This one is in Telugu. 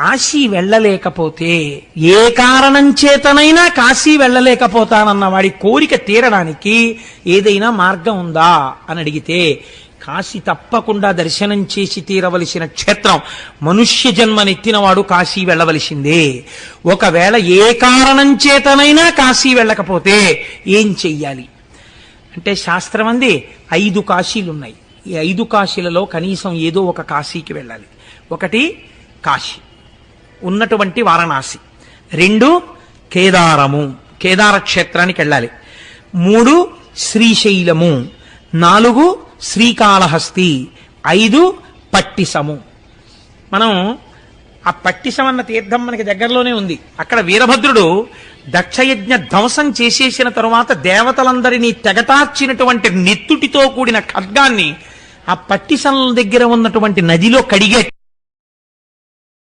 కాశీ వెళ్ళలేకపోతే ఏ కారణం చేతనైనా కాశీ వెళ్ళలేకపోతానన్న వాడి కోరిక తీరడానికి ఏదైనా మార్గం ఉందా అని అడిగితే కాశీ తప్పకుండా దర్శనం చేసి తీరవలసిన క్షేత్రం మనుష్య జన్మనెత్తినవాడు కాశీ వెళ్ళవలసిందే. ఒకవేళ ఏ కారణం చేతనైనా కాశీ వెళ్ళకపోతే ఏం చెయ్యాలి? అంటే శాస్త్రం అంది ఐదు కాశీలున్నాయి. ఈ ఐదు కాశీలలో కనీసం ఏదో ఒక కాశీకి వెళ్ళాలి. ఒకటి కాశీ. ఉన్నటువంటి వారణాసి. రెండు కేదారము. కేదార క్షేత్రానికి వెళ్ళాలి మూడు శ్రీశైలము. నాలుగు శ్రీకాళహస్తి. ఐదు పట్టిసము. మనం ఆ పట్టిసం అన్న తీర్థం మనకి దగ్గరలోనే ఉంది. అక్కడ వీరభద్రుడు దక్షయజ్ఞ ధ్వంసం చేసేసిన తరువాత దేవతలందరినీ తెగటార్చినటువంటి నెత్తుటితో కూడిన ఖడ్గాన్ని ఆ పట్టిసం దగ్గర ఉన్నటువంటి నదిలో కడిగే